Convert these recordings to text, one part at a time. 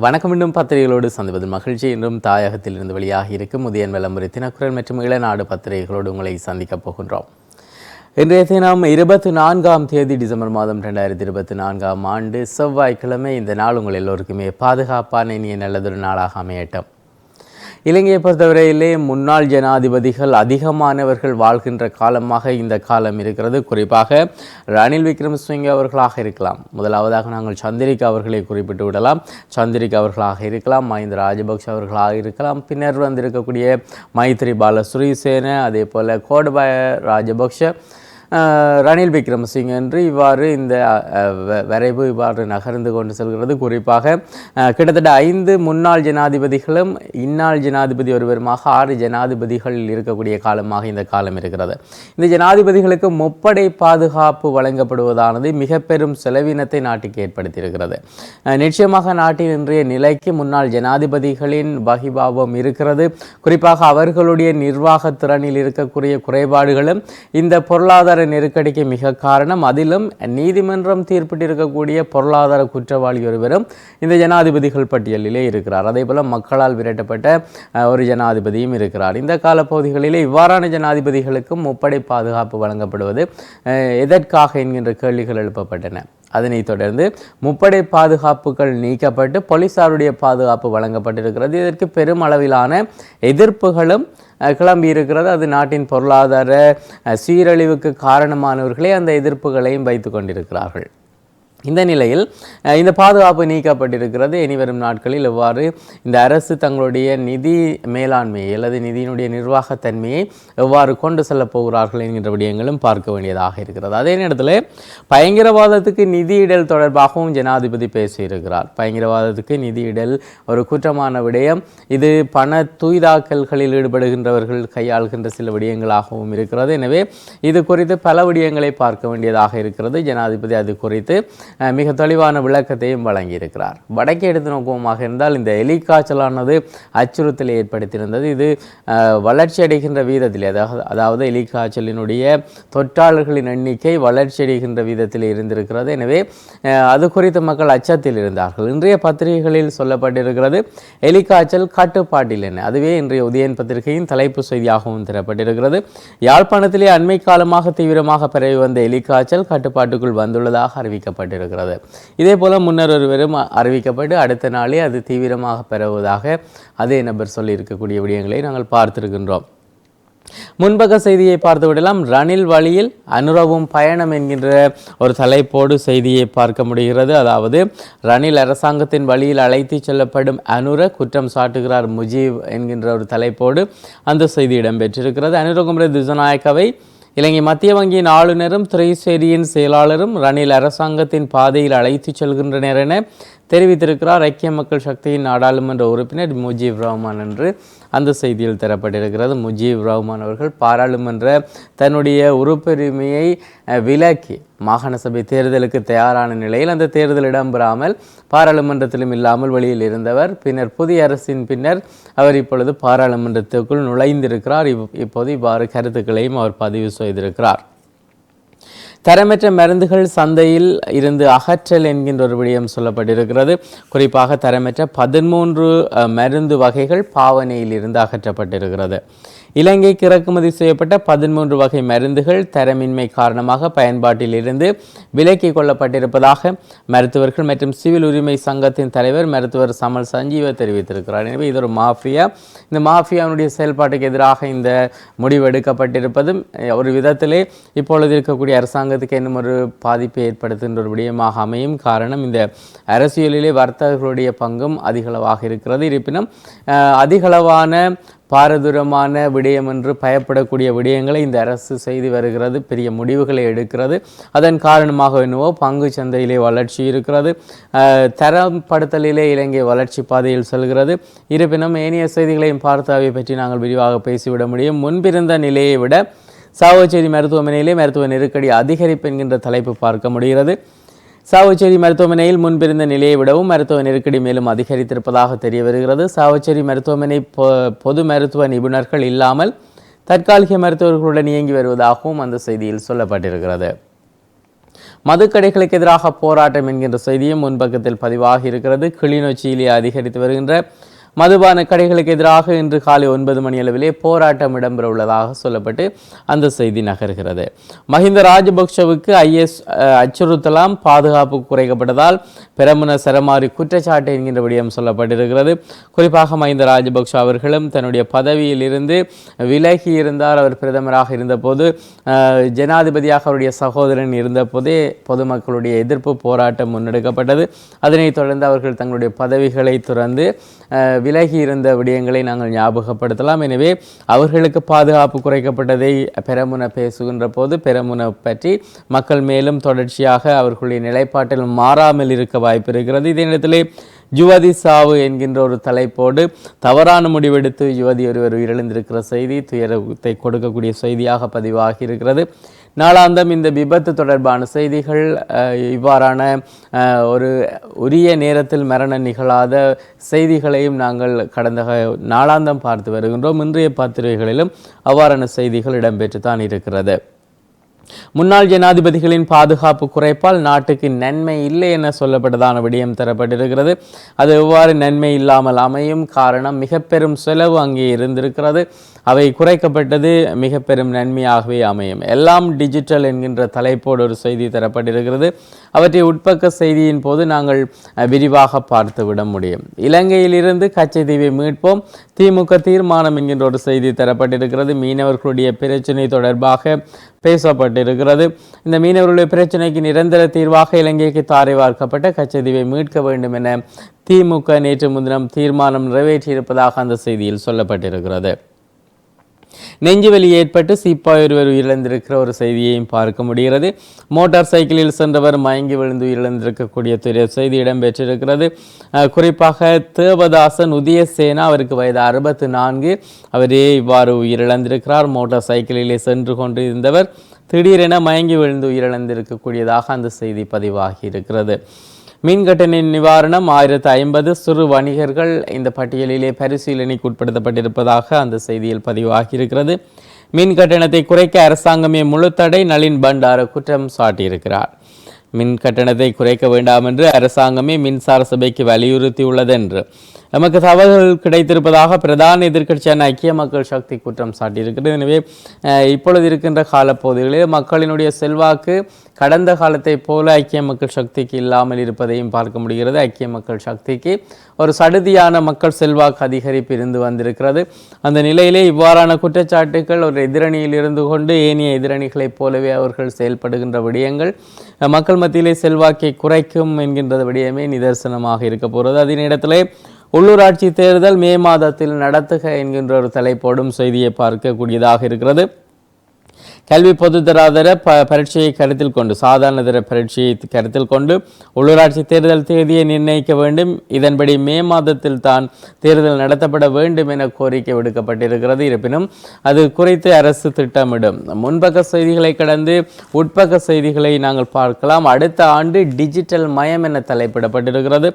வணக்கம். இன்னும் பத்திரிகைகளோடு சந்திப்பது மகிழ்ச்சி. என்றும் தாயகத்தில் இருந்து வெளியாக இருக்கும் உதயன் விளம்பரி தினக்குரல் மற்றும் இளநாடு பத்திரிகைகளோடு உங்களை சந்திக்கப் போகின்றோம். இன்றைய தினம் இருபத்தி நான்காம் தேதி டிசம்பர் மாதம் ரெண்டாயிரத்தி இருபத்தி நான்காம் ஆண்டு செவ்வாய்க்கிழமை. இந்த நாள் உங்கள் எல்லோருக்குமே பாதுகாப்பான இனிய நல்லதொரு நாளாக அமையட்டும். இலங்கையை பொறுத்தவரையிலே முன்னாள் ஜனாதிபதிகள் அதிகமானவர்கள் வாழ்கின்ற காலமாக இந்த காலம் இருக்கிறது. குறிப்பாக ரணில் விக்ரமசிங்கே அவர்களாக இருக்கலாம். முதலாவதாக நாங்கள் சந்திரிகா அவர்களை குறிப்பிட்டு விடலாம். சந்திரிகா அவர்களாக இருக்கலாம். மஹிந்த ராஜபக்ஷ அவர்களாக இருக்கலாம். பின்னர் வந்திருக்கக்கூடிய மைத்ரி பால ஸ்ரீசேன அதே போல் கோடபாய ராஜபக்ஷ ரணில் விக்ரமசிங்க என்று இவ்வாறு இந்த வரைவு இவ்வாறு நகர்ந்து கொண்டு செல்கிறது. குறிப்பாக கிட்டத்தட்ட ஐந்து முன்னாள் ஜனாதிபதிகளும் இந்நாள் ஜனாதிபதி ஒருவருமாக ஆறு ஜனாதிபதிகள் இருக்கக்கூடிய காலமாக இந்த காலம் இருக்கிறது. இந்த ஜனாதிபதிகளுக்கு முப்படை பாதுகாப்பு வழங்கப்படுவதானது மிக பெரும் செலவினத்தை நாட்டுக்கு ஏற்படுத்தியிருக்கிறது. நிச்சயமாக நாட்டின் இன்றைய நிலைக்கு முன்னாள் ஜனாதிபதிகளின் வகிபாவம் இருக்கிறது. குறிப்பாக அவர்களுடைய நிர்வாக திறனில் இருக்கக்கூடிய குறைபாடுகளும் இந்த பொருளாதார நெருக்கடிக்கு மிக காரணம். அதிலும் நீதிமன்றம் தீர்ப்பிட்டிருக்கக்கூடிய பொருளாதார குற்றவாளி ஒருவரும் இந்த ஜனாதிபதிகள் பட்டியலிலே இருக்கிறார். அதே போல மக்களால் விரட்டப்பட்ட ஒரு ஜனாதிபதியும் இருக்கிறார். இந்த காலப்பகுதிகளிலே இவ்வாறான ஜனாதிபதிகளுக்கும் முப்படை பாதுகாப்பு வழங்கப்படுவது எதற்காக என்கின்ற கேள்விகள் எழுப்பப்பட்டன. அதனைத் தொடர்ந்து முப்படை பாதுகாப்புகள் நீக்கப்பட்டு போலீசாருடைய பாதுகாப்பு வழங்கப்பட்டிருக்கிறது. இதற்கு பெருமளவிலான எதிர்ப்புகளும் கிளம்பி இருக்கிறது. அது நாட்டின் பொருளாதார சீரழிவுக்கு காரணமானவர்களே அந்த எதிர்ப்புகளையும் வைத்து கொண்டிருக்கிறார்கள். இந்த நிலையில் இந்த பாதுகாப்பு நீக்கப்பட்டிருக்கிறது. இனிவரும் நாட்களில் எவ்வாறு இந்த அரசு தங்களுடைய நிதி மேலாண்மையை அல்லது நிதியினுடைய நிர்வாகத்தன்மையை எவ்வாறு கொண்டு செல்லப் போகிறார்கள் என்கின்ற விடயங்களும் பார்க்க வேண்டியதாக இருக்கிறது. அதே நேரத்தில் பயங்கரவாதத்துக்கு நிதியிடல் தொடர்பாகவும் ஜனாதிபதி பேசியிருக்கிறார். பயங்கரவாதத்துக்கு நிதியிடல் ஒரு குற்றமான விடயம். இது பண தூய்தாக்கல்களில் ஈடுபடுகின்றவர்கள் கையாள்கின்ற சில விடயங்களாகவும் இருக்கிறது. எனவே இது குறித்து பல விடயங்களை பார்க்க வேண்டியதாக இருக்கிறது. ஜனாதிபதி அது குறித்து மிக தெளிவான விளக்கத்தையும் வழங்கியிருக்கிறார். வடக்கே எடுத்து நோக்கமாக இருந்தால் இந்த எலி காய்ச்சலானது அச்சுறுத்தலை ஏற்படுத்தியிருந்தது. இது வளர்ச்சி அடைகின்ற வீதத்தில் அதாவது அதாவது எலி காய்ச்சலினுடைய தொற்றாளர்களின் எண்ணிக்கை வளர்ச்சி அடைகின்ற வீதத்தில் இருந்திருக்கிறது. எனவே அது குறித்து மக்கள் அச்சத்தில் இருந்தார்கள். இன்றைய பத்திரிகைகளில் சொல்லப்பட்டிருக்கிறது எலிக்காய்ச்சல் கட்டுப்பாட்டில் என்ன? அதுவே இன்றைய உதயன் பத்திரிகையின் தலைப்பு செய்தியாகவும் தரப்பட்டிருக்கிறது யாழ்ப்பாணத்திலே அண்மை காலமாக தீவிரமாக பரவி வந்த எலிக்காய்ச்சல் கட்டுப்பாட்டுக்குள் வந்துள்ளதாக அறிவிக்கப்பட்டிருக்கிறது. இதே போல் முன்னர் ஒருவரும் அறிவிக்கப்பட்டு அடுத்த நாளே அது தீவிரமாக பெறுவதாக அதே நபர் சொல்லியிருக்கக்கூடிய விடயங்களை நாங்கள் பார்த்திருக்கின்றோம். முன்பக்க செய்தியை பார்த்து விடலாம் ரணில் வழியில் அனுரவும் பயணம் என்கின்ற ஒரு தலைப்போடு செய்தியை பார்க்க முடிகிறது. அதாவது ரணில் அரசாங்கத்தின் வழியில் அழைத்து செல்லப்படும் அனுர குற்றம் சாட்டுகிறார் முஜீப் என்கின்ற ஒரு தலைப்போடு அந்த செய்தி இடம்பெற்றிருக்கிறது. அனுரகுமர திசநாயக்கவை இலங்கை மத்திய வங்கியின் ஆளுநரும் திரைசேரியின் செயலாளரும் ரணில் அரசாங்கத்தின் பாதையில் அழைத்துச் செல்கின்றனர் என தெரிவித்திருக்கிறார். ஐக்கிய மக்கள் சக்தியின் நாடாளுமன்ற உறுப்பினர் முஜீப் ரஹ்மான் என்று அந்த செய்தியில் தரப்பட்டிருக்கிறது. முஜீப் ரஹ்மான் அவர்கள் பாராளுமன்ற தன்னுடைய உறுப்புரிமையை விலக்கி மாகாண சபை தேர்தலுக்கு தயாரான நிலையில் அந்த தேர்தல் இடம்பெறாமல் பாராளுமன்றத்திலும் இல்லாமல் வெளியில் இருந்தவர். பின்னர் புதிய அரசின் பின்னர் அவர் இப்பொழுது பாராளுமன்றத்துக்குள் நுழைந்திருக்கிறார். இப் இப்போது இவ்வாறு கருத்துக்களையும் அவர் பதிவு செய்திருக்கிறார். தரமற்ற மருந்துகள் சந்தையில் இருந்து அகற்றல் என்கின்ற ஒரு விடயம் சொல்லப்பட்டிருக்கிறது. குறிப்பாக தரமற்ற பதிமூன்று மருந்து வகைகள் பாவனையில் இருந்து அகற்றப்பட்டிருக்கிறது. இலங்கைக்கு இறக்குமதி செய்யப்பட்ட பதிமூன்று வகை மருந்துகள் தரமின்மை காரணமாக பயன்பாட்டில் இருந்து விலக்கிக் கொள்ளப்பட்டிருப்பதாக மருத்துவர்கள் மற்றும் சிவில் உரிமை சங்கத்தின் தலைவர் மருத்துவர் சமல் சஞ்சீவ தெரிவித்திருக்கிறார். எனவே இது ஒரு மாஃபியா. இந்த மாஃபியாவுடைய செயல்பாட்டுக்கு எதிராக இந்த முடிவு எடுக்கப்பட்டிருப்பதும் ஒரு விதத்திலே இப்பொழுது இருக்கக்கூடிய அரசாங்கத்துக்கு இன்னும் ஒரு பாதிப்பை ஏற்படுத்துகின்ற ஒரு விடயமாக அமையும். காரணம் இந்த அரசியலிலே வர்த்தகர்களுடைய பங்கும் அதிகளவாக இருக்கிறது. இருப்பினும் அதிகளவான பாரதூரமான விடயம் என்று பயப்படக்கூடிய விடயங்களை இந்த அரசு செய்து வருகிறது பெரிய முடிவுகளை எடுக்கிறது. அதன் காரணமாக என்னவோ பங்கு சந்தையிலே வளர்ச்சி இருக்கிறது. தரப்படுத்தலிலே இலங்கை வளர்ச்சி பாதையில் செல்கிறது. இருப்பினும் ஏனைய செய்திகளையும் பார்த்து அவை பற்றி நாங்கள் விரிவாக பேசிவிட முடியும். முன்பிருந்த நிலையை விட சாவச்சேரி மருத்துவமனையிலே மருத்துவ நெருக்கடி அதிகரிப்பு என்கின்ற தலைப்பு பார்க்க முடிகிறது. சாவச்சேரி மருத்துவமனையில் முன்பிருந்த நிலையை விடவும் மருத்துவ நெருக்கடி மேலும் அதிகரித்திருப்பதாக தெரிய வருகிறது சாவச்சேரி மருத்துவமனை பொ- பொது மருத்துவ நிபுணர்கள் இல்லாமல் தற்காலிக மருத்துவர்களுடன் இயங்கி வருவதாகவும் அந்த செய்தியில் சொல்லப்பட்டிருக்கிறது. மதுக்கடைகளுக்கு எதிராக போராட்டம் என்கின்ற செய்தியும் முன்பக்கத்தில் பதிவாகி இருக்கிறது. கிளிநொச்சியிலே அதிகரித்து வருகின்ற மதுபான கடைகளுக்கு எதிராக இன்று காலை ஒன்பது மணி அளவிலே போராட்டம் இடம்பெற உள்ளதாக சொல்லப்பட்டு அந்த செய்தி நகர்கிறது. மஹிந்த ராஜபக்ஷவுக்கு ஐஎஸ் அச்சுறுத்தலாம் பாதுகாப்பு குறைக்கப்பட்டதால் பெரமுன சரமாரி குற்றச்சாட்டு என்கின்ற விடயம் சொல்லப்பட்டிருக்கிறது. குறிப்பாக மஹிந்த ராஜபக்ஷ அவர்களும் தன்னுடைய பதவியில் இருந்து விலகி இருந்தார் அவர் பிரதமராக இருந்தபோது ஜனாதிபதியாக அவருடைய சகோதரன் இருந்தபோதே பொதுமக்களுடைய எதிர்ப்பு போராட்டம் முன்னெடுக்கப்பட்டது. அதனைத் தொடர்ந்து அவர்கள் தங்களுடைய பதவிகளை துறந்து விலகி இருந்த விடயங்களை நாங்கள் ஞாபகப்படுத்தலாம். எனவே அவர்களுக்கு பாதுகாப்பு குறைக்கப்பட்டதை பெரமுன பேசுகின்ற போது பெரமுன பற்றி மக்கள் மேலும் தொடர்ச்சியாக அவர்களுடைய நிலைப்பாட்டில் மாறாமல் இருக்க வாய்ப்பு இருக்கிறது. இதே நேரத்திலே யுவதி சாவு என்கின்ற ஒரு தலைப்போடு தவறான முடிவெடுத்து யுவதி ஒருவர் உயிரிழந்திருக்கிற செய்தி துயரத்தை கொடுக்கக்கூடிய செய்தியாக பதிவாகி இருக்கிறது நாளாந்தம் இந்த விபத்து தொடர்பான செய்திகள் அஹ், இவ்வாறான அஹ், ஒரு உரிய நேரத்தில் மரணம் நிகழாத செய்திகளையும் நாங்கள் கடந்த நாளாந்தம் பார்த்து வருகின்றோம். இன்றைய பத்திரிகைகளிலும் அவ்வாறான செய்திகள் இடம்பெற்று தான் இருக்கிறது. முன்னாள் ஜனாதிபதிகளின் பாதுகாப்பு குறைப்பால் நாட்டுக்கு நன்மை இல்லை என சொல்லப்பட்டதான விடயம் தரப்பட்டிருக்கிறது. அது எவ்வாறு நன்மை இல்லாமல் அமையும்? காரணம் மிக பெரும் செலவு அங்கே இருந்திருக்கிறது. அவை குறைக்கப்பட்டது மிக பெரும் நன்மையாகவே அமையும். எல்லாம் டிஜிட்டல் என்கின்ற தலைப்போடு ஒரு செய்தி தரப்பட்டிருக்கிறது. அவற்றை உட்பக்க செய்தியின் போது நாங்கள் விரிவாக பார்த்து விட முடியும். இலங்கையிலிருந்து கச்சைதீவை மீட்போம். திமுக தீர்மானம் என்கின்ற ஒரு செய்தி தரப்பட்டிருக்கிறது. மீனவர்களுடைய பிரச்சினை தொடர்பாக பேசப்பட்டிருக்கிறது. இந்த மீனவர்களுடைய பிரச்சினைக்கு நிரந்தர தீர்வாக இலங்கைக்கு தாரை வார்க்கப்பட்ட கச்சதீவை மீட்க வேண்டும் என திமுக நேற்று முன்தினம் தீர்மானம் நிறைவேற்றியிருப்பதாக அந்த செய்தியில் சொல்லப்பட்டிருக்கிறது. நெஞ்சுவலி ஏற்பட்டு சிப்பாய் ஒருவர் உயிரிழந்திருக்கிற ஒரு செய்தியையும் பார்க்க முடிகிறது. மோட்டார் சைக்கிளில் சென்றவர் மயங்கி விழுந்து உயிரிழந்திருக்கக்கூடிய துறை செய்தி இடம்பெற்றிருக்கிறது. குறிப்பாக தேவதாசன் உதயசேனா அவருக்கு வயது அறுபத்து நான்கு. அவரே இவ்வாறு உயிரிழந்திருக்கிறார். மோட்டார் சைக்கிளிலே சென்று கொண்டிருந்தவர் திடீரென மயங்கி விழுந்து உயிரிழந்திருக்கக்கூடியதாக அந்த செய்தி பதிவாகி இருக்கிறது மின்கட்டண நிவாரணம் ஆயிரத்து ஐம்பது சிறு வணிகர்கள் இந்த பட்டியலிலே பரிசீலனைக்கு உட்படுத்தப்பட்டிருப்பதாக அந்த செய்தியில் பதிவாகியிருக்கிறது. மின் கட்டணத்தை குறைக்க அரசாங்கமே முழு தடை நளின் பண்டார குற்றம் சாட்டியிருக்கிறார். மின் கட்டணத்தை குறைக்க வேண்டாம் என்று அரசாங்கமே மின்சார சபைக்கு வலியுறுத்தியுள்ளது என்று நமக்கு தவறுகள் கிடைத்திருப்பதாக பிரதான எதிர்க்கட்சியான ஐக்கிய மக்கள் சக்தி குற்றம் சாட்டியிருக்கிறது. எனவே இப்பொழுது இருக்கின்ற காலப்பகுதிகளில் மக்களினுடைய செல்வாக்கு கடந்த காலத்தை போல ஐக்கிய மக்கள் சக்திக்கு இல்லாமல் இருப்பதையும் பார்க்க முடிகிறது. ஐக்கிய மக்கள் சக்திக்கு ஒரு சடுதியான மக்கள் செல்வாக்கு அதிகரிப்பு இருந்து வந்திருக்கிறது. அந்த நிலையிலே இவ்வாறான குற்றச்சாட்டுகள் ஒரு எதிரணியில் இருந்து கொண்டு ஏனைய எதிரணிகளைப் போலவே அவர்கள் செயல்படுகின்ற விடயங்கள் மக்கள் மத்தியிலே செல்வாக்கை குறைக்கும் என்கின்ற விடயமே நிதர்சனமாக இருக்க போகிறது அதே நேரத்தில் உள்ளூராட்சி தேர்தல் மே மாதத்தில் நடத்துக என்கின்ற ஒரு தலைப்போடும் செய்தியை பார்க்கக்கூடியதாக இருக்கிறது. கல்வி பொதுத்தராதர ப பரீட்சையை கருத்தில் கொண்டு சாதாரண தர பரீட்சையை கருத்தில் கொண்டு உள்ளூராட்சி தேர்தல் தேதியை நிர்ணயிக்க வேண்டும். இதன்படி மே மாதத்தில் தான் தேர்தல் நடத்தப்பட வேண்டும் என கோரிக்கை விடுக்கப்பட்டிருக்கிறது. இருப்பினும் அது குறித்து அரசு திட்டமிடும். முன்பக்க செய்திகளை கடந்து உட்பக்க செய்திகளை நாங்கள் பார்க்கலாம். அடுத்த ஆண்டு டிஜிட்டல் மயம் என தலைப்பிடப்பட்டிருக்கிறது.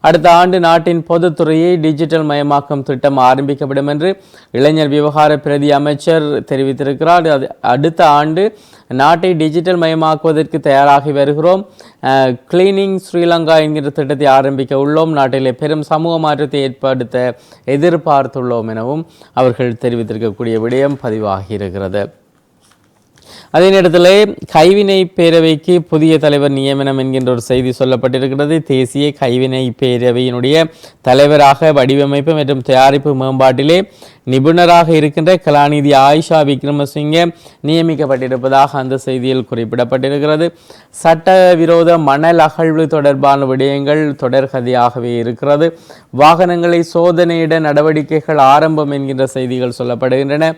அடுத்த ஆண்டு நாட்டின் பொதுத்துறையை டிஜிட்டல் மயமாக்கும் திட்டம் ஆரம்பிக்கப்படும் என்று இளைஞர் விவகார பிரதி அமைச்சர் தெரிவித்திருக்கிறார். அது அடுத்த ஆண்டு நாட்டை டிஜிட்டல் மயமாக்குவதற்கு தயாராகி வருகிறோம். கிளீனிங் ஸ்ரீலங்கா என்கிற திட்டத்தை ஆரம்பிக்க உள்ளோம். நாட்டிலே பெரும் சமூக மாற்றத்தை ஏற்படுத்த எதிர்பார்த்துள்ளோம் எனவும் அவர்கள் தெரிவித்திருக்கக்கூடிய விடயம் பதிவாகி இருக்கிறது. அதே நேரத்தில் கைவினை பேரவைக்கு புதிய தலைவர் நியமனம் என்கின்ற ஒரு செய்தி சொல்லப்பட்டிருக்கிறது. தேசிய கைவினை பேரவையினுடைய தலைவராக வடிவமைப்பு மற்றும் தயாரிப்பு மேம்பாட்டிலே நிபுணராக இருக்கின்ற கலாநிதி ஆயிஷா விக்ரமசிங்க நியமிக்கப்பட்டிருப்பதாக அந்த செய்தியில் குறிப்பிடப்பட்டிருக்கிறது. சட்டவிரோத மணல் அகழ்வு தொடர்பான விடயங்கள் தொடர்கதையாகவே இருக்கிறது. வாகனங்களை சோதனையிட நடவடிக்கைகள் ஆரம்பம் என்கின்ற செய்திகள் சொல்லப்படுகின்றன.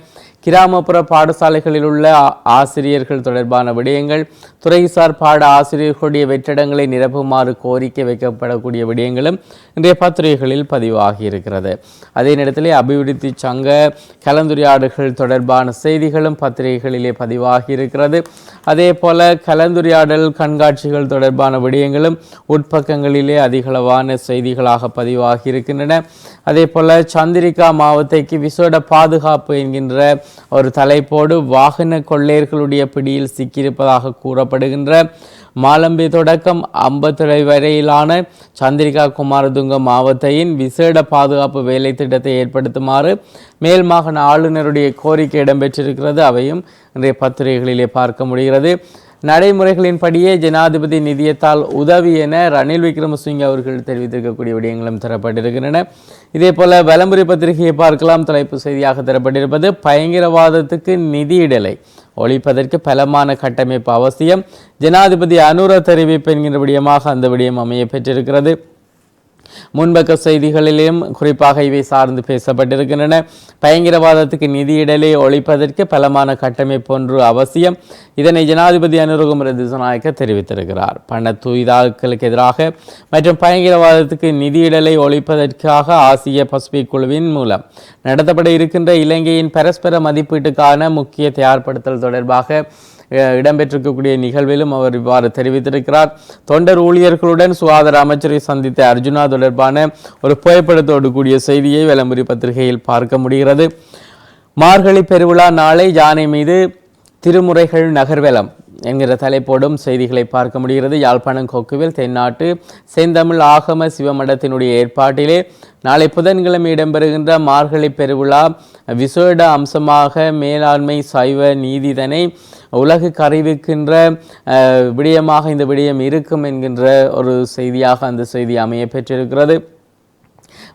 கிராமப்புற பாடசாலைகளில் உள்ள ஆ- ஆசிரியர்கள் தொடர்பான விடயங்கள் துறைசார் பாட ஆசிரியர்களுடைய வெற்றிடங்களை நிரப்புமாறு கோரிக்கை வைக்கப்படக்கூடிய விடயங்களும் இன்றைய பத்திரிகைகளில் பதிவாகி இருக்கிறது. அதே நேரத்தில் அபிவிருத்தி சங்க கலந்துரையாடல்கள் தொடர்பான செய்திகளும் பத்திரிகைகளிலே பதிவாகி இருக்கிறது. அதே போல கலந்துரையாடல் கண்காட்சிகள் தொடர்பான விடயங்களும் உட்பக்கங்களிலே அதிகளவான செய்திகளாக பதிவாகி இருக்கின்றன. அதே போல சந்திரிகா மாவட்டத்தைக்கு விசேட பாதுகாப்பு என்கின்ற ஒரு தலைப்போடு வாகன கொள்ளையர்களுடைய பிடியில் சிக்கியிருப்பதாக கூறப்படுகின்ற மாலம்பி தொடக்கம் அம்பத்துறை வரையிலான சந்திரிகா குமாரதுங்க மாவட்டத்தின் விசேட பாதுகாப்பு வேலை திட்டத்தை ஏற்படுத்துமாறு மேல் மாகாண ஆளுநருடைய கோரிக்கை இடம்பெற்றிருக்கிறது. அவையும் இன்றைய பத்திரிகைகளிலே பார்க்க முடிகிறது. நடைமுறைகளின்படியே ஜனாதிபதி நிதியத்தால் உதவி என ரணில் விக்ரமசிங்க அவர்கள் தெரிவித்திருக்கக்கூடிய விடயங்களும் தரப்பட்டிருக்கின்றன. இதே போல வலம்புரி பத்திரிகையை பார்க்கலாம். தலைப்பு செய்தியாக தரப்பட்டிருப்பது பயங்கரவாதத்துக்கு நிதியிடலை ஒழிப்பதற்கு பலமான கட்டமைப்பு அவசியம். ஜனாதிபதி அனுர தெரிவிப்பு என்கின்ற விடயமாக அந்த விடயம் அமைய பெற்றிருக்கிறது. முன்பக்க செய்திகளிலும் குறிப்பாக இவை சார்ந்து பேசப்பட்டிருக்கின்றன. பயங்கரவாதத்துக்கு நிதியிடலை ஒழிப்பதற்கு பலமான கட்டமைப்பு ஒன்று அவசியம். இதனை ஜனாதிபதி அனுரகுமர திசநாயக்க தெரிவித்திருக்கிறார். பண தூய்தாக்களுக்கு எதிராக மற்றும் பயங்கரவாதத்துக்கு நிதியிடலை ஒழிப்பதற்காக ஆசிய பசிபிக் குழுவின் மூலம் நடத்தப்பட இருக்கின்ற இலங்கையின் பரஸ்பர மதிப்பீட்டுக்கான முக்கிய தயார்படுத்தல் தொடர்பாக இடம்பெற்றிருக்கக்கூடிய நிகழ்விலும் அவர் இவ்வாறு தெரிவித்திருக்கிறார். தொண்டர் ஊழியர்களுடன் சுகாதார அமைச்சரை சந்தித்த அர்ஜுனா தொடர்பான ஒரு புகைப்படத்தோடு கூடிய செய்தியை விளம்பரி பத்திரிகையில் பார்க்க முடிகிறது. மார்கழி பெருவிழா நாளை யானை மீது திருமுறைகள் நகர்வலம் என்கிற தலைப்போடும் செய்திகளை பார்க்க முடிகிறது. யாழ்ப்பாணம் கொக்குவில் தென்னாட்டு செந்தமிழ் ஆகம சிவமடத்தினுடைய ஏற்பாட்டிலே நாளை புதன்கிழமை இடம்பெறுகின்ற மார்கழி பெருவிழா விசேட அம்சமாக மேலாண்மை சைவ நீதிதனை உலகுக்கு அறிவிக்கின்ற அஹ், விடயமாக இந்த விடயம் இருக்கும் என்கின்ற ஒரு செய்தியாக அந்த செய்தி அமைய பெற்றிருக்கிறது.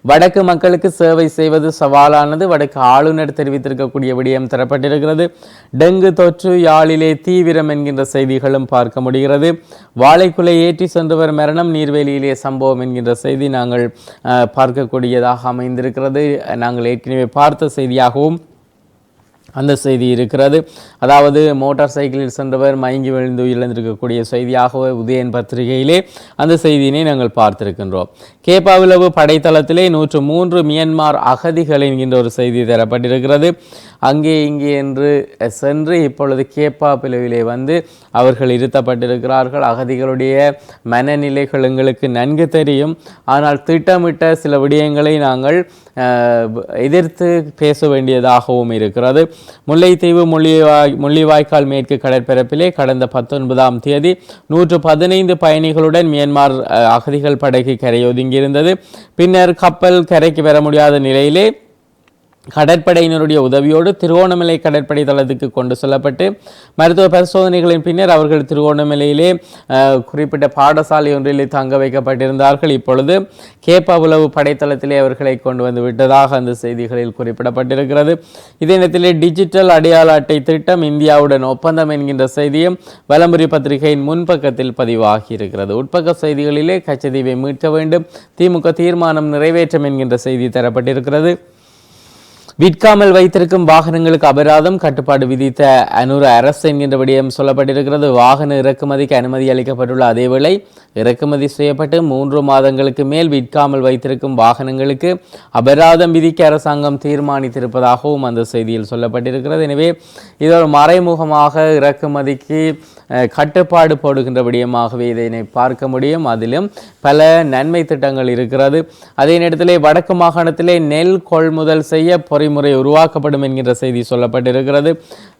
வடக்கு மக்களுக்கு சேவை செய்வது சவாலானது. வடக்கு ஆளுநர் தெரிவித்திருக்கக்கூடிய விடயம் தரப்பட்டிருக்கிறது. டெங்கு தொற்று யாழிலே தீவிரம் என்கின்ற செய்திகளும் பார்க்க முடிகிறது. வாழைக்குலை ஏற்றி சென்றவர் மரணம் நீர்வேலியிலே சம்பவம் என்கின்ற செய்தி நாங்கள் அஹ், பார்க்கக்கூடியதாக அமைந்திருக்கிறது. நாங்கள் ஏற்கனவே பார்த்த செய்தியாகவும் அந்த செய்தி இருக்கிறது. அதாவது மோட்டார் சைக்கிளில் சென்றவர் மயங்கி விழுந்து இழந்திருக்கக்கூடிய செய்தியாகவே உதயன் பத்திரிகையிலே அந்த செய்தியினை நாங்கள் பார்த்திருக்கின்றோம். கேப்பாவிளவு படைத்தளத்திலே நூற்று மூன்று மியன்மார் அகதிகள் என்கின்ற ஒரு செய்தி தரப்பட்டிருக்கிறது. அங்கே இங்கே என்று சென்று இப்பொழுது கேப்பா பிளவிலே வந்து அவர்கள் இருத்தப்பட்டிருக்கிறார்கள். அகதிகளுடைய மனநிலைகள் எங்களுக்கு நன்கு தெரியும். ஆனால் திட்டமிட்ட சில விடயங்களை நாங்கள் எதிர்த்து பேச வேண்டியதாகவும் இருக்கிறது. முல்லைத்தீவு முள்ளிவாய் முள்ளிவாய்க்கால் மேற்கு கடற்பரப்பிலே கடந்த பத்தொன்பதாம் தேதி நூற்று பதினைந்து பயணிகளுடன் மியான்மர் அகதிகள் படகு கரையொதுங்கியிருந்தது. பின்னர் கப்பல் கரைக்கு வர முடியாத நிலையிலே கடற்படையினருடைய உதவியோடு திருவோணமலை கடற்படை தளத்துக்கு கொண்டு செல்லப்பட்டு மருத்துவ பரிசோதனைகளின் பின்னர் அவர்கள் திருவோணமலையிலே குறிப்பிட்ட பாடசாலை ஒன்றிலே தங்க வைக்கப்பட்டிருந்தார்கள். இப்பொழுது கேப்பாவுளவு படைத்தளத்திலே அவர்களை கொண்டு வந்து விட்டதாக அந்த செய்திகளில் குறிப்பிடப்பட்டிருக்கிறது. இதே நேரத்திலே டிஜிட்டல் அடையாள அட்டை திட்டம் இந்தியாவுடன் ஒப்பந்தம் என்கின்ற செய்தியும் வலம்புரி பத்திரிகையின் முன்பக்கத்தில் பதிவாகி இருக்கிறது உட்பக்க செய்திகளிலே கச்சதீவை மீட்க வேண்டும் திமுக தீர்மானம் நிறைவேற்றம் என்கின்ற செய்தி தரப்பட்டிருக்கிறது. விற்காமல் வைத்திருக்கும் வாகனங்களுக்கு அபராதம் கட்டுப்பாடு விதித்த அனுர அரசு என்கின்ற விடயம் சொல்லப்பட்டிருக்கிறது. வாகன இறக்குமதிக்கு அனுமதி அளிக்கப்பட்டுள்ள அதேவேளை இறக்குமதி செய்யப்பட்டு மூன்று மாதங்களுக்கு மேல் விற்காமல் வைத்திருக்கும் வாகனங்களுக்கு அபராதம் விதிக்க அரசாங்கம் தீர்மானித்திருப்பதாகவும் அந்த செய்தியில் சொல்லப்பட்டிருக்கிறது. எனவே இது ஒரு மறைமுகமாக இறக்குமதிக்கு கட்டுப்பாடு போடுகின்ற விடயமாகவே இதனை பார்க்க முடியும். அதிலும் பல நன்மை திட்டங்கள் இருக்கிறது. அதே நேரத்திலே வடக்கு மாகாணத்திலே நெல் கொள்முதல் செய்ய பொறிமுறை உருவாக்கப்படும் என்கின்ற செய்தி சொல்லப்பட்டிருக்கிறது.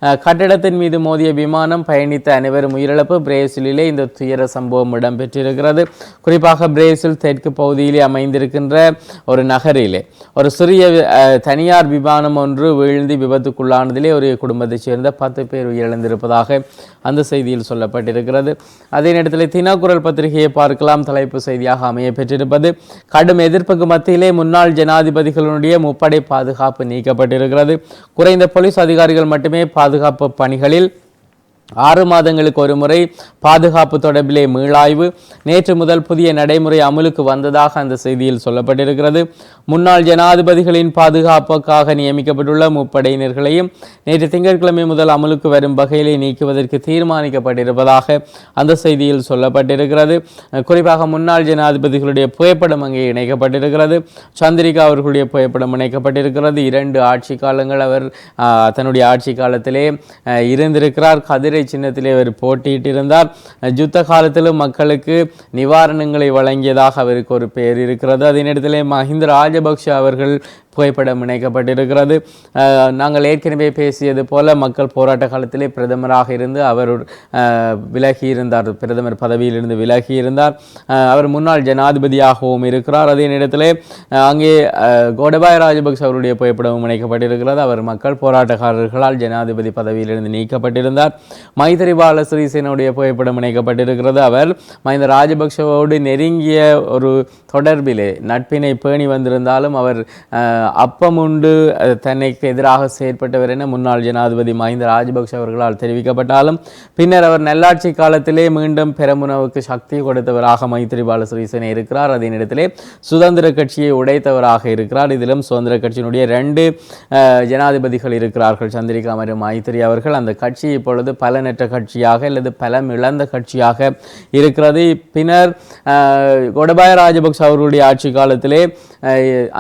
அஹ், கட்டடத்தின் மீது மோதிய விமானம் பயணித்த அனைவரும் உயிரிழப்பு. பிரேசிலிலே இந்த துயர சம்பவம் இடம்பெற்றிருக்கிறது. குறிப்பாக பிரேசில் தெற்கு பகுதியிலே அமைந்திருக்கின்ற ஒரு நகரிலே. ஒரு சிறிய தனியார் விமானம் ஒன்று வீழ்ந்து விபத்துக்குள்ளானதிலே ஒரு குடும்பத்தைச் சேர்ந்த பத்து பேர் உயிரிழந்திருப்பதாக அந்த செய்தி செய்தியில் சொல்லப்பட்டிருக்கிறது. அதே நேரத்தில் தினக்குரல் பத்திரிகையை பார்க்கலாம். தலைப்பு செய்தியாக அமைய பெற்றிருப்பது கடும் எதிர்ப்புக்கு மத்தியிலே முன்னாள் ஜனாதிபதிகளுடைய முப்படை பாதுகாப்பு நீக்கப்பட்டிருக்கிறது. குறைந்த போலீஸ் அதிகாரிகள் மட்டுமே பாதுகாப்பு பணிகளில் ஆறு மாதங்களுக்கு ஒரு முறை பாதுகாப்பு தொடர்பிலே மீளாய்வு. நேற்று முதல் புதிய நடைமுறை அமலுக்கு வந்ததாக அந்த செய்தியில் சொல்லப்பட்டிருக்கிறது. முன்னாள் ஜனாதிபதிகளின் பாதுகாப்புக்காக நியமிக்கப்பட்டுள்ள முப்படையினர்களையும் நேற்று திங்கட்கிழமை முதல் அமலுக்கு வரும் வகையிலே நீக்குவதற்கு தீர்மானிக்கப்பட்டிருப்பதாக அந்த செய்தியில் சொல்லப்பட்டிருக்கிறது. குறிப்பாக முன்னாள் ஜனாதிபதிகளுடைய புகைப்படம் அங்கே இணைக்கப்பட்டிருக்கிறது. சந்திரிகா அவர்களுடைய புகைப்படம் இணைக்கப்பட்டிருக்கிறது. இரண்டு ஆட்சி காலங்கள் அவர் தன்னுடைய ஆட்சி காலத்திலே இருந்திருக்கிறார். கதிர் சின்னத்திலே அவர் போட்டியிட்டிருந்தார். யுத்த காலத்திலும் மக்களுக்கு நிவாரணங்களை வழங்கியதாக அவருக்கு ஒரு பெயர் இருக்கிறது. அதே நேரத்தில் மஹிந்த ராஜபக்ஷ அவர்கள் புகைப்படம் இணைக்கப்பட்டிருக்கிறது. நாங்கள் ஏற்கனவே பேசியது போல மக்கள் போராட்ட காலத்திலே பிரதமராக இருந்து அவர் விலகி இருந்தார் பிரதமர் பதவியிலிருந்து விலகி இருந்தார் அவர் முன்னாள் ஜனாதிபதியாகவும் இருக்கிறார். அதே நேரத்தில் அங்கே கோடபாய ராஜபக்ஷ அவருடைய புகைப்படமும் இணைக்கப்பட்டிருக்கிறது. அவர் மக்கள் போராட்டக்காரர்களால் ஜனாதிபதி பதவியிலிருந்து நீக்கப்பட்டிருந்தார். மைத்திரிபால சிறிசேனுடைய புகைப்படம் இணைக்கப்பட்டிருக்கிறது. அவர் மஹிந்த ராஜபக்ஷவோடு நெருங்கிய ஒரு தொடர்பிலே நட்பினை பேணி வந்திருந்தாலும் அவர் அப்பமுண்டு தன்னைக்கு எதிராக செயற்பட்டவர் என முன்னாள் ஜனாதிபதி மஹிந்த ராஜபக்ஷ அவர்களால் தெரிவிக்கப்பட்டாலும் பின்னர் அவர் நல்லாட்சி காலத்திலே மீண்டும் பெரமுனவுக்கு சக்தி கொடுத்தவராக மைத்திரிபால சிறிசேன இருக்கிறார். அதே நேரத்திலே சுதந்திர கட்சியை உடைத்தவராக இருக்கிறார். இதிலும் சுதந்திர கட்சியினுடைய ரெண்டு ஜனாதிபதிகள் இருக்கிறார்கள். சந்திரிகா மற்றும் மைத்திரி அவர்கள் அந்த கட்சி இப்பொழுது பலனற்ற கட்சியாக அல்லது பலம் இழந்த கட்சியாக இருக்கிறது. பின்னர் கொடபாய ராஜபக்ஷ அவர்களுடைய ஆட்சி காலத்திலே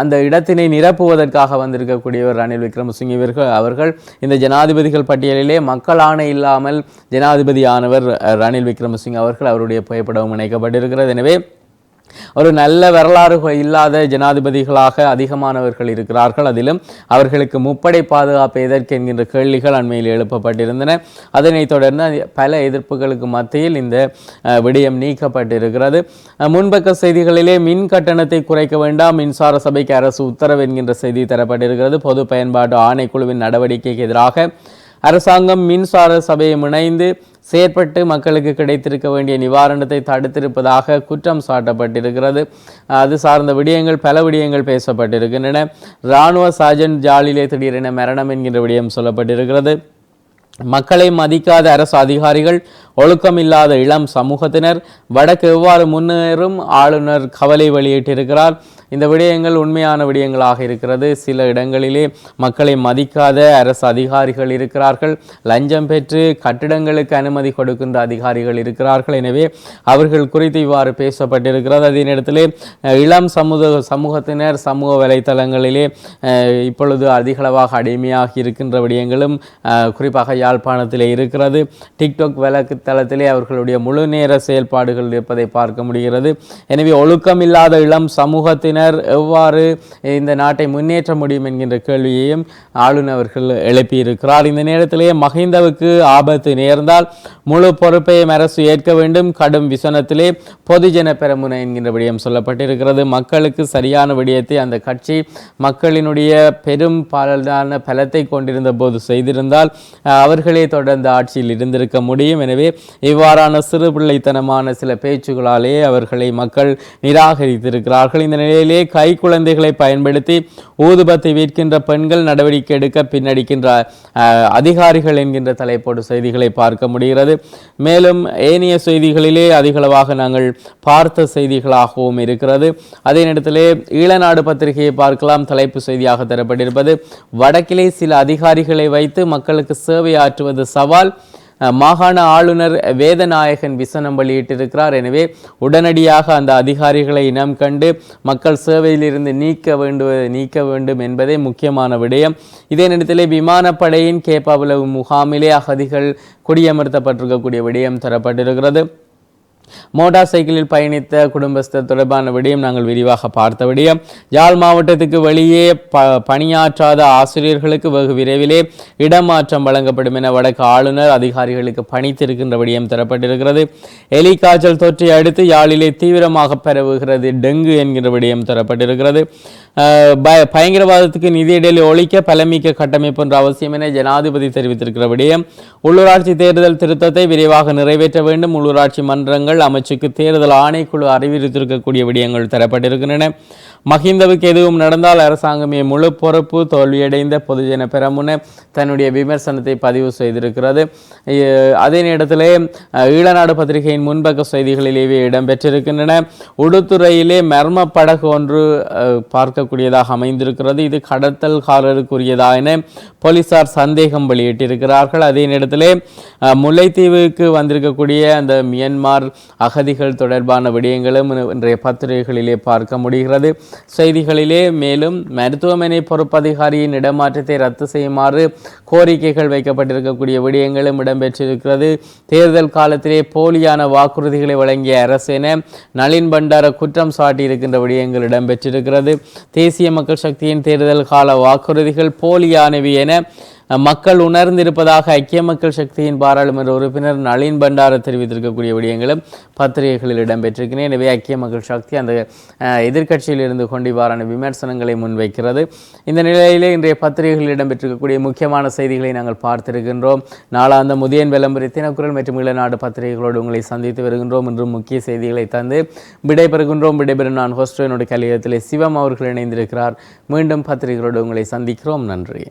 அந்த இடத்தினை நிரப்புவதற்காக வந்திருக்கக்கூடியவர் ரணில் விக்ரமசிங்க இவர்கள் அவர்கள். இந்த ஜனாதிபதிகள் பட்டியலிலே மக்கள் ஆணை இல்லாமல் ஜனாதிபதியானவர் ரணில் விக்ரமசிங்க அவர்கள் அவருடைய புகைப்படமும் இணைக்கப்பட்டிருக்கிறது. எனவே ஒரு நல்ல வரலாறு இல்லாத ஜனாதிபதிகளாக அதிகமானவர்கள் இருக்கிறார்கள். அதிலும் அவர்களுக்கு முப்படை பாதுகாப்பு எதற்கு என்கின்ற கேள்விகள் அண்மையில் எழுப்பப்பட்டிருந்தன. அதனைத் தொடர்ந்து பல எதிர்ப்புகளுக்கு மத்தியில் இந்த விடயம் நீக்கப்பட்டிருக்கிறது. முன்பக்க செய்திகளிலே மின் கட்டணத்தை குறைக்க வேண்டாம் மின்சார சபைக்கு அரசு உத்தரவு என்கின்ற செய்தி தரப்பட்டிருக்கிறது. பொது பயன்பாட்டு ஆணைக்குழுவின் நடவடிக்கைக்கு எதிராக அரசாங்கம் மின்சார சபையை இணைந்து செயற்பட்டு மக்களுக்கு கிடைத்திருக்க வேண்டிய நிவாரணத்தை தடுத்திருப்பதாக குற்றம் சாட்டப்பட்டிருக்கிறது. அது சார்ந்த விடயங்கள் பல விடயங்கள் பேசப்பட்டிருக்கின்றன. இராணுவ சார்ஜன் ஜாலிலே திடீரென மரணம் என்கின்ற விடயம் சொல்லப்பட்டிருக்கிறது. மக்களை மதிக்காத அரசு அதிகாரிகள் ஒழுக்கமில்லாத இளம் சமூகத்தினர் வடக்கு எவ்வாறு முன்னேறும் ஆளுநர் கவலை வெளியிட்டிருக்கிறார். இந்த விடயங்கள் உண்மையான விடயங்களாக இருக்கிறது. சில இடங்களிலே மக்களை மதிக்காத அரசு அதிகாரிகள் இருக்கிறார்கள். லஞ்சம் பெற்று கட்டிடங்களுக்கு அனுமதி கொடுக்கின்ற அதிகாரிகள் இருக்கிறார்கள். எனவே அவர்கள் குறித்து இவ்வாறு பேசப்பட்டிருக்கிறது. அதே நேரத்திலே இளம் சமூக சமூகத்தினர் சமூக வலைத்தளங்களிலே இப்பொழுது அதிகளவாக அடிமையாகி இருக்கின்ற விடயங்களும் குறிப்பாக யாழ்ப்பாணத்திலே இருக்கிறது. டிக்டாக் தளத்திலே அவர்களுடைய முழு நேர செயல்பாடுகள் இருப்பதை பார்க்க முடிகிறது. எனவே ஒழுக்கமில்லாத இளம் சமூகத்தினர் எவ்வாறு இந்த நாட்டை முன்னேற்ற முடியும் என்கின்ற கேள்வியையும் ஆளுநர் அவர்கள் எழுப்பியிருக்கிறார். இந்த நேரத்திலேயே மஹிந்தவுக்கு ஆபத்து நேர்ந்தால் முழு பொறுப்பையும் அரசு ஏற்க வேண்டும். கடும் விசனத்திலே பொதுஜன பெரமுன என்கின்ற விடயம் சொல்லப்பட்டிருக்கிறது. மக்களுக்கு சரியான விடயத்தை அந்த கட்சி மக்களினுடைய பெரும் பலனான பலத்தை கொண்டிருந்த போது செய்திருந்தால் அவர்களே தொடர்ந்து ஆட்சியில் இருந்திருக்க முடியும். எனவே இவ்வாறான சிறு பிள்ளைத்தனமான சில பேச்சுகளாலே அவர்களை மக்கள் நிராகரித்திருக்கிறார்கள். இந்த நிலையிலே கை குழந்தைகளை பயன்படுத்தி ஊதுபத்தை விற்கின்ற பெண்கள் நடவடிக்கை எடுக்க பின்னடிக்கின்ற அதிகாரிகள் என்கின்ற தலைப்போடு செய்திகளை பார்க்க முடிகிறது. மேலும் ஏனைய செய்திகளிலே அதிகளவாக நாங்கள் பார்த்த செய்திகளாகவும் இருக்கிறது. அதே நேரத்திலே ஈழநாடு பத்திரிகையை பார்க்கலாம். தலைப்பு செய்தியாக தரப்பட்டிருப்பது வடக்கிலே சில அதிகாரிகளை வைத்து மக்களுக்கு சேவை ஆற்றுவது சவால். மாகாண ஆளுநர் வேதநாயகன் விசனம் வெளியிட்டிருக்கிறார். எனவே உடனடியாக அந்த அதிகாரிகளை இனம் கண்டு மக்கள் சேவையிலிருந்து நீக்க வேண்டு நீக்க வேண்டும் என்பதே முக்கியமான விடயம். இதே நேரத்தில் விமானப்படையின் கேப்பாவளவு முகாமிலே அகதிகள் குடியமர்த்தப்பட்டிருக்கக்கூடிய விடயம் தரப்பட்டிருக்கிறது. மோட்டார் சைக்கிளில் பயணித்த குடும்பஸ்தர் தொடர்பான விடயம் நாங்கள் விரிவாக பார்த்த விடயம் யாழ் மாவட்டத்துக்கு வெளியே ப பணியாற்றாத ஆசிரியர்களுக்கு வெகு விரைவிலே இடமாற்றம் வழங்கப்படும் என வடக்கு ஆளுநர் அதிகாரிகளுக்கு பணித்திருக்கின்ற விடயம் தரப்பட்டிருக்கிறது. எலி காய்ச்சல் தொற்றை அடுத்து யாழிலே தீவிரமாக பரவுகிறது டெங்கு என்கிற விடயம் தரப்பட்டிருக்கிறது. பய- பயங்கரவாதத்துக்கு நிதியிடலை ஒழிக்க பலமிக்க கட்டமைப்பு என்ற அவசியம் என ஜனாதிபதி தெரிவித்திருக்கிற விடயம் உள்ளூராட்சி தேர்தல் திருத்தத்தை விரைவாக நிறைவேற்ற வேண்டும். உள்ளூராட்சி மன்றங்கள் அமைச்சுக்கு தேர்தல் ஆணைக்குழு அறிவித்திருக்கக்கூடிய விடயங்கள் தரப்பட்டிருக்கின்றன. மஹிந்தவுக்கு எதுவும் நடந்தால் அரசாங்கமே முழு பொறுப்பு தோல்வியடைந்த பொதுஜன பெரமுன தன்னுடைய விமர்சனத்தை பதிவு செய்திருக்கிறது. அதே நேரத்திலே ஈழநாடு பத்திரிகையின் முன்பக்க செய்திகளிலேயே இடம்பெற்றிருக்கின்றன. உடுத்துறையிலே மர்ம படகு ஒன்று பார்க்க பார்க்கக்கூடியதாக அமைந்திருக்கிறது. இது கடத்தல்காரருக்குரியதா என போலீசார் சந்தேகம் வெளியிட்டிருக்கிறார்கள். அதே நேரத்திலே முல்லைத்தீவுக்கு வந்திருக்கக்கூடிய அந்த மியன்மார் அகதிகள் தொடர்பான விடயங்களும் இன்றைய பத்திரிகைகளிலே பார்க்க முடிகிறது. செய்திகளிலே மேலும் மருத்துவமனை பொறுப்பதிகாரியின் இடமாற்றத்தை ரத்து செய்யுமாறு கோரிக்கைகள் வைக்கப்பட்டிருக்கக்கூடிய விடயங்களும் இடம்பெற்றிருக்கிறது. தேர்தல் காலத்திலே போலியான வாக்குறுதிகளை வழங்கிய அரசு என நளின் பண்டார குற்றம் சாட்டியிருக்கின்ற விடயங்கள் இடம்பெற்றிருக்கிறது. தேசிய மக்கள் சக்தியின் தேர்தல் கால வாக்குறுதிகள் போலியானவை என மக்கள் உணர்ந்திருப்பதாக ஐக்கிய மக்கள் சக்தியின் பாராளுமன்ற உறுப்பினர் நளின் பண்டார தெரிவித்திருக்கக்கூடிய விடயங்களும் பத்திரிகைகளில் இடம்பெற்றிருக்கிறேன் எனவே ஐக்கிய மக்கள் சக்தி அந்த எதிர்க்கட்சியில் இருந்து கொண்டு இவ்வாறான விமர்சனங்களை முன்வைக்கிறது. இந்த நிலையிலே இன்றைய பத்திரிகைகளில் இடம்பெற்றிருக்கக்கூடிய முக்கியமான செய்திகளை நாங்கள் பார்த்திருக்கின்றோம். நாளாந்த முதியன் விளம்பரி தினக்குரல் மற்றும் இளநாடு பத்திரிகைகளோடு உங்களை சந்தித்து வருகின்றோம். என்றும் முக்கிய செய்திகளை தந்து விடைபெறுகின்றோம். விடைபெறும் நான் ஹோஸ்டோனுடைய கலியத்திலே சிவம் அவர்கள் இணைந்திருக்கிறார். மீண்டும் பத்திரிகைகளோடு உங்களை சந்திக்கிறோம். நன்றி.